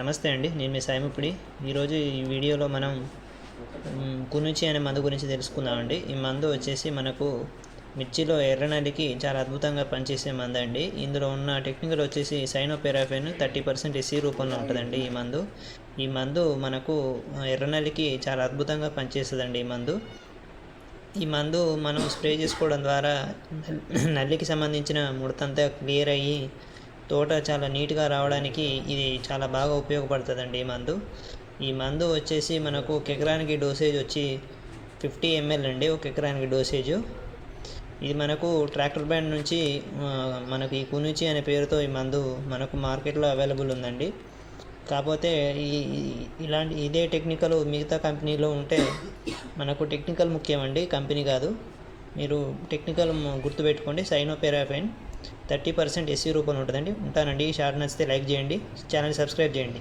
నమస్తే అండి నేను మీ సాయముపిడి. ఈరోజు ఈ వీడియోలో మనం కునుచి అనే మందు గురించి తెలుసుకుందామండి. ఈ మందు వచ్చేసి మనకు మిర్చిలో ఎర్రనలికి చాలా అద్భుతంగా పనిచేసే మందు అండి. ఇందులో ఉన్న టెక్నికల్ వచ్చేసి సైనోపెరాఫెన్ థర్టీ పర్సెంట్ ఎస్సీ రూపంలో ఉంటుందండి ఈ మందు. ఈ మందు మనకు ఎర్రనలికి చాలా అద్భుతంగా పనిచేస్తుందండి ఈ మందు. ఈ మందు మనం స్ప్రే చేసుకోవడం ద్వారా నల్లికి సంబంధించిన ముడతంతా క్లియర్ అయ్యి తోట చాలా నీట్గా రావడానికి ఇది చాలా బాగా ఉపయోగపడుతుందండి ఈ మందు. ఈ మందు వచ్చేసి మనకు ఒక ఎకరానికి డోసేజ్ వచ్చి ఫిఫ్టీ ఎంఎల్ అండి ఒక ఎకరానికి డోసేజు. ఇది మనకు ట్రాక్టర్ బ్యాండ్ నుంచి మనకు ఈ కునుచి అనే పేరుతో ఈ మందు మనకు మార్కెట్లో అవైలబుల్ ఉందండి. కాకపోతే ఈ ఈ- ఇలాంటి ఇదే టెక్నికల్ మిగతా కంపెనీలో ఉంటే మనకు టెక్నికల్ ముఖ్యమండి కంపెనీ కాదు. మీరు టెక్నికల్ మ- గుర్తుపెట్టుకోండి సైనోపెరాఫైన్ థర్టీ పర్సెంట్ ఎస్సీ రూపంలో ఉంటుందండి. ఉంటానండి. ఈ షార్ట్ నచ్చితే లైక్ చేయండి. ఛానల్ సబ్స్క్రైబ్ చేయండి.